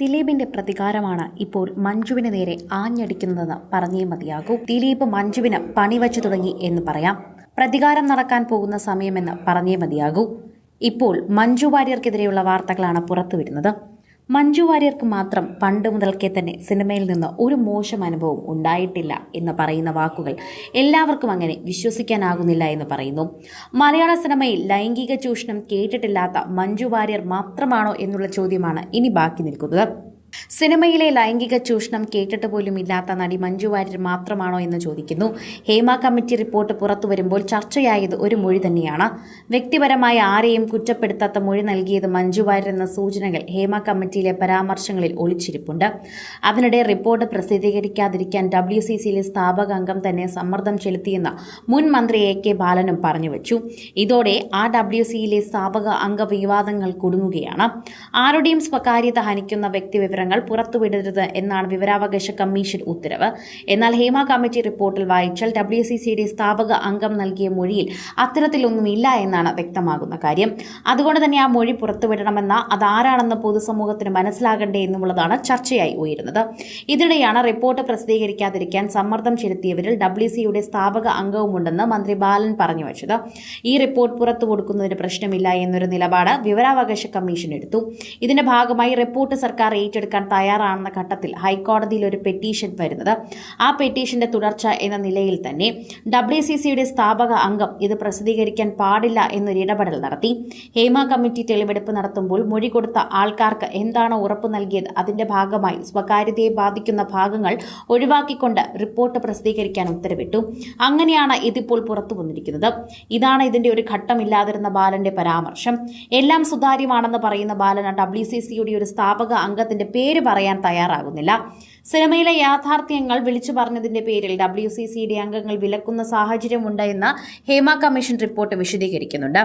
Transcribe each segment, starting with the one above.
ദിലീപിന്റെ പ്രതികാരമാണ് ഇപ്പോൾ മഞ്ജുവിന് നേരെ ആഞ്ഞടിക്കുന്നതെന്ന് പറഞ്ഞേ മതിയാകൂ. ദിലീപ് മഞ്ജുവിന് പണിവച്ചു തുടങ്ങി എന്ന് പറയാം. പ്രതികാരം നടക്കാൻ പോകുന്ന സമയമെന്ന് പറഞ്ഞേ മതിയാകൂ. ഇപ്പോൾ മഞ്ജു വാര്യർക്കെതിരെയുള്ള വാർത്തകളാണ് പുറത്തുവരുന്നത്. മഞ്ജു വാര്യർക്ക് മാത്രം പണ്ട് മുതൽക്കേ തന്നെ സിനിമയിൽ നിന്ന് ഒരു മോശം അനുഭവം ഉണ്ടായിട്ടില്ല എന്ന് പറയുന്ന വാക്കുകൾ എല്ലാവർക്കും അങ്ങനെ വിശ്വസിക്കാനാകുന്നില്ല എന്ന് പറയുന്നു. മലയാള സിനിമയിൽ ലൈംഗിക ചൂഷണം കേട്ടിട്ടില്ലാത്ത മഞ്ജു വാര്യർ മാത്രമാണോ എന്നുള്ള ചോദ്യമാണ് ഇനി ബാക്കി നിൽക്കുന്നത്. സിനിമയിലെ ലൈംഗിക ചൂഷണം കേട്ടിട്ട് പോലും ഇല്ലാത്ത നടി മഞ്ജു വാര്യർ മാത്രമാണോ എന്ന് ചോദിക്കുന്നു. ഹേമ കമ്മിറ്റി റിപ്പോർട്ട് പുറത്തു വരുമ്പോൾ ചർച്ചയായത് ഒരു മൊഴി തന്നെയാണ്. വ്യക്തിപരമായ ആരെയും കുറ്റപ്പെടുത്താത്ത മൊഴി നൽകിയത് മഞ്ജു വാര്യർ എന്ന സൂചനകൾ ഹേമ കമ്മിറ്റിയിലെ പരാമർശങ്ങളിൽ ഒളിച്ചിരിപ്പുണ്ട്. അതിനിടെ റിപ്പോർട്ട് പ്രസിദ്ധീകരിക്കാതിരിക്കാൻ ഡബ്ല്യു സി സിയിലെ സ്ഥാപക അംഗം തന്നെ സമ്മർദ്ദം ചെലുത്തിയെന്ന് മുൻ മന്ത്രി എ കെ ബാലനും പറഞ്ഞുവച്ചു ഇതോടെ ആ ഡബ്ല്യു സിയിലെ സ്ഥാപക അംഗ വിവാദങ്ങൾ കുടുങ്ങുകയാണ്. ആരുടെയും സ്വകാര്യത ഹനിക്കുന്ന വ്യക്തിവിവരങ്ങൾ പുറത്തുവിടരുത് എന്നാണ് വിവരാവകാശ കമ്മീഷൻ ഉത്തരവ്. എന്നാൽ ഹേമ കമ്മിറ്റി റിപ്പോർട്ടിൽ വായിച്ചാൽ ഡബ്ല്യു സി സിയുടെ സ്ഥാപക അംഗം നൽകിയ മൊഴിയിൽ അത്തരത്തിലൊന്നുമില്ല എന്നാണ് വ്യക്തമാകുന്ന കാര്യം. അതുകൊണ്ട് തന്നെ ആ മൊഴി പുറത്തുവിടണമെന്ന അതാരാണെന്ന് പൊതുസമൂഹത്തിന് മനസ്സിലാകണ്ടേ എന്നുള്ളതാണ് ചർച്ചയായി ഉയരുന്നത്. ഇതിനിടെയാണ് റിപ്പോർട്ട് പ്രസിദ്ധീകരിക്കാതിരിക്കാൻ സമ്മർദ്ദം ചെലുത്തിയവരിൽ ഡബ്ല്യു സിയുടെ സ്ഥാപക അംഗവുമുണ്ടെന്ന് മന്ത്രി ബാലൻ പറഞ്ഞു വച്ചത്. ഈ റിപ്പോർട്ട് പുറത്തു കൊടുക്കുന്നതിന് പ്രശ്നമില്ല എന്നൊരു നിലപാട് വിവരാവകാശ കമ്മീഷൻ എടുത്തു. ഇതിന്റെ ഭാഗമായി റിപ്പോർട്ട് സർക്കാർ ഏറ്റെടുക്കാൻ തയ്യാറാണെന്ന ഘട്ടത്തിൽ ഹൈക്കോടതിയിൽ ഒരു പെറ്റീഷൻ വരുന്നത്. ആ പെറ്റീഷന്റെ തുടർച്ച എന്ന നിലയിൽ തന്നെ ഡബ്ല്യു സി സിയുടെ സ്ഥാപക അംഗം ഇത് പ്രസിദ്ധീകരിക്കാൻ പാടില്ല എന്നൊരു ഇടപെടൽ നടത്തി. ഹേമ കമ്മിറ്റി തെളിവെടുപ്പ് നടത്തുമ്പോൾ മൊഴി കൊടുത്ത ആൾക്കാർക്ക് എന്താണ് ഉറപ്പ് നൽകിയത് അതിന്റെ ഭാഗമായി സ്വകാര്യതയെ ബാധിക്കുന്ന ഭാഗങ്ങൾ ഒഴിവാക്കിക്കൊണ്ട് റിപ്പോർട്ട് പ്രസിദ്ധീകരിക്കാൻ ഉത്തരവിട്ടു. അങ്ങനെയാണ് ഇതിപ്പോൾ പുറത്തു വന്നിരിക്കുന്നത്. ഇതാണ് ഇതിന്റെ ഒരു ഘട്ടമില്ലാതിരുന്ന ബാലന്റെ പരാമർശം. എല്ലാം സുതാര്യമാണെന്ന് പറയുന്ന ബാലന ഡബ്ല്യു സി സിയുടെ ഒരു സ്ഥാപക അംഗത്തിന്റെ പേര് പറയാൻ തയ്യാറാകുന്നില്ല. സിനിമയിലെ യാഥാർത്ഥ്യങ്ങൾ വിളിച്ചു പറഞ്ഞതിന്റെ പേരിൽ ഡബ്ല്യു സി സിയുടെ അംഗങ്ങൾ വിലക്കുന്ന സാഹചര്യമുണ്ട് എന്ന് ഹേമ കമ്മീഷൻ റിപ്പോർട്ട് വിശദീകരിക്കുന്നുണ്ട്.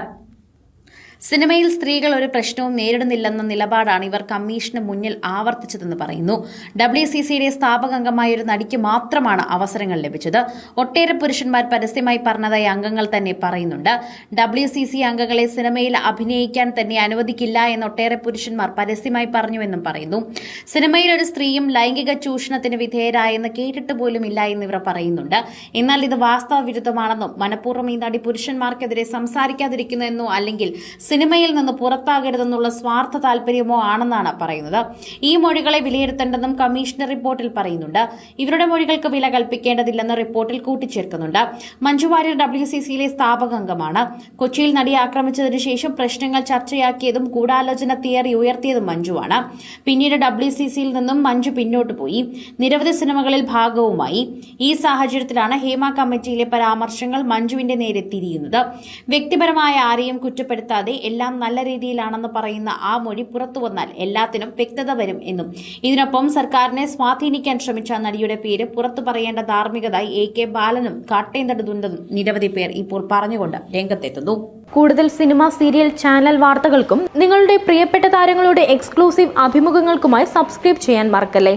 സിനിമയിൽ സ്ത്രീകൾ ഒരു പ്രശ്നവും നേരിടുന്നില്ലെന്ന നിലപാടാണ് ഇവർ കമ്മീഷന് മുന്നിൽ ആവർത്തിച്ചതെന്ന് പറയുന്നു. ഡബ്ല്യു സി സിയുടെ സ്ഥാപക അംഗമായ ഒരു നടിക്ക് മാത്രമാണ് അവസരങ്ങൾ ലഭിച്ചത്. ഒട്ടേറെ പുരുഷന്മാർ പരസ്യമായി പറഞ്ഞതായി അംഗങ്ങൾ തന്നെ പറയുന്നുണ്ട്. ഡബ്ല്യു സി സി അംഗങ്ങളെ സിനിമയിൽ അഭിനയിക്കാൻ തന്നെ അനുവദിക്കില്ല എന്ന് ഒട്ടേറെ പുരുഷന്മാർ പരസ്യമായി പറഞ്ഞുവെന്നും പറയുന്നു. സിനിമയിൽ ഒരു സ്ത്രീയും ലൈംഗിക ചൂഷണത്തിന് വിധേയരായെന്ന് കേട്ടിട്ട് പോലും ഇല്ല എന്ന് ഇവർ പറയുന്നുണ്ട്. എന്നാൽ ഇത് വാസ്തവ വിരുദ്ധമാണെന്നും മനഃപൂർവം ഈ നടി പുരുഷന്മാർക്കെതിരെ സംസാരിക്കാതിരിക്കുന്നെന്നോ അല്ലെങ്കിൽ സിനിമയിൽ നിന്ന് പുറത്താകരുതെന്നുള്ള സ്വാർത്ഥ താല്പര്യമോ ആണെന്നാണ് പറയുന്നത്. ഈ മൊഴികളെ വിലയിരുത്തേണ്ടെന്നും കമ്മീഷണർ റിപ്പോർട്ടിൽ പറയുന്നുണ്ട്. ഇവരുടെ മൊഴികൾക്ക് വില കൽപ്പിക്കേണ്ടതില്ലെന്ന് റിപ്പോർട്ടിൽ കൂട്ടിച്ചേർക്കുന്നുണ്ട്. മഞ്ജു വാര്യർ ഡബ്ല്യു സി സിയിലെ സ്ഥാപക അംഗമാണ്. കൊച്ചിയിൽ നടി ആക്രമിച്ചതിനു ശേഷം പ്രശ്നങ്ങൾ ചർച്ചയാക്കിയതും ഗൂഢാലോചന തിയറി ഉയർത്തിയതും മഞ്ജുവാണ്. പിന്നീട് ഡബ്ല്യു സി സിയിൽ നിന്നും മഞ്ജു പിന്നോട്ട് പോയി. നിരവധി സിനിമകളിൽ ഭാഗവുമായി. ഈ സാഹചര്യത്തിലാണ് ഹേമ കമ്മിറ്റിയിലെ പരാമർശങ്ങൾ മഞ്ജുവിന്റെ നേരെ തിരിയുന്നത്. വ്യക്തിപരമായ ആരെയും കുറ്റപ്പെടുത്താതെ എല്ലാം നല്ല രീതിയിലാണെന്ന് പറയുന്ന ആ മൊഴി പുറത്തു വന്നാൽ എല്ലാത്തിനും വ്യക്തത വരും എന്നും. ഇതിനൊപ്പം സർക്കാരിനെ സ്വാധീനിക്കാൻ ശ്രമിച്ച നടിയുടെ പേര് പുറത്തു പറയേണ്ട ധാർമ്മികത എ കെ ബാലനും കാട്ടേണ്ടതുണ്ടെന്നും നിരവധി പേർ ഇപ്പോൾ പറഞ്ഞുകൊണ്ട് രംഗത്തെത്തുന്നു. കൂടുതൽ സിനിമ സീരിയൽ ചാനൽ വാർത്തകൾക്കും നിങ്ങളുടെ പ്രിയപ്പെട്ട താരങ്ങളുടെ എക്സ്ക്ലൂസീവ് അഭിമുഖങ്ങൾക്കുമായി സബ്സ്ക്രൈബ് ചെയ്യാൻ മറക്കല്ലേ?